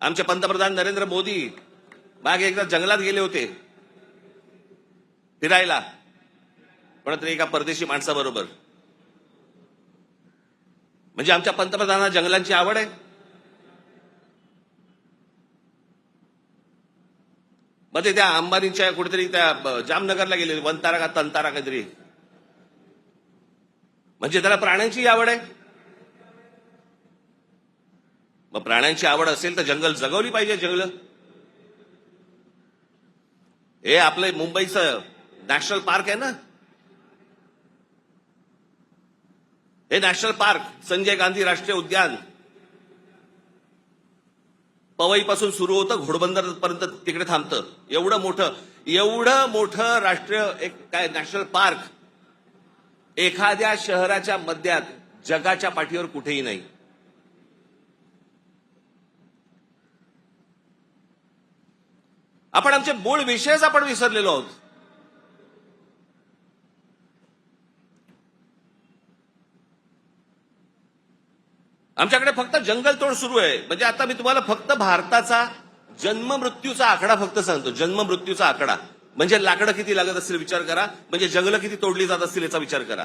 आमचे पंतप्रधान नरेंद्र मोदी मागे एकदा जंगलात गेले होते फिरायला. पण तरी एका परदेशी माणसाबरोबर. म्हणजे आमच्या पंतप्रधानांना जंगलांची आवड आहे. मग ते त्या अंबानीच्या कुठेतरी त्या जामनगरला गेले वनतारा का तनतारा काहीतरी. म्हणजे त्याला प्राण्यांची आवड आहे. मग प्राण्यांची आवड असेल तर जंगल जगवली पाहिजे जंगल. हे आपलं मुंबईचं नॅशनल पार्क आहे ना? हे नॅशनल पार्क संजय गांधी राष्ट्रीय उद्यान. पवईपासून सुरू होतं घोडबंदर पर्यंत तिकडे थांबतं. एवढं मोठं एवढं मोठं राष्ट्रीय एक काय नॅशनल पार्क एखाद्या शहराच्या मध्यात जगाच्या पाठीवर कुठेही नाही. आपण आमचे मूळ विषयच आपण विसरलेलो आहोत. आमच्याकडे फक्त जंगलतोड सुरू आहे. म्हणजे आता मी तुम्हाला फक्त भारताचा जन्म मृत्यूचा आकडा फक्त सांगतो. जन्म मृत्यूचा आकडा. म्हणजे लाकडं किती लागत असतील विचार करा. म्हणजे जंगलं किती तोडली जात असतील याचा विचार करा.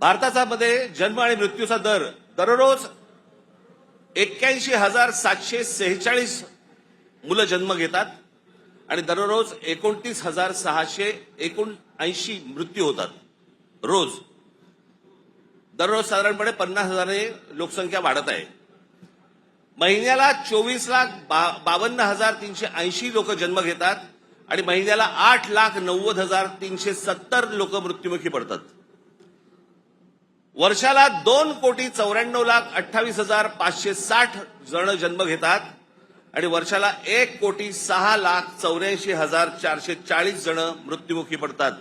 भारताचा मध्ये जन्म आणि मृत्यूचा दर दररोज एक्क्याऐंशी हजार सातशे सेहेचाळीस मुलं जन्म घेतात आणि दररोज एकोणतीस हजार सहाशे एकोणऐंशी मृत्यू होतात. रोज. दररोज साधारणपणे पन्नास हजाराने लोकसंख्या वाढत आहे. महिन्याला चोवीस लाख बा- बावन्न हजार तीनशे ऐंशी लोक जन्म घेतात आणि महिन्याला आठ लाख नव्वद हजार तीनशे सत्तर लोक मृत्युमुखी पडतात. वर्षाला दोन कोटी चौऱ्याण्णव लाख अठ्ठावीस हजार पाचशे साठ जण जन्म घेतात. आणि वर्षाला एक कोटी सहा लाख चौऱ्याऐंशी हजार चारशे चाळीस जण मृत्युमुखी पडतात.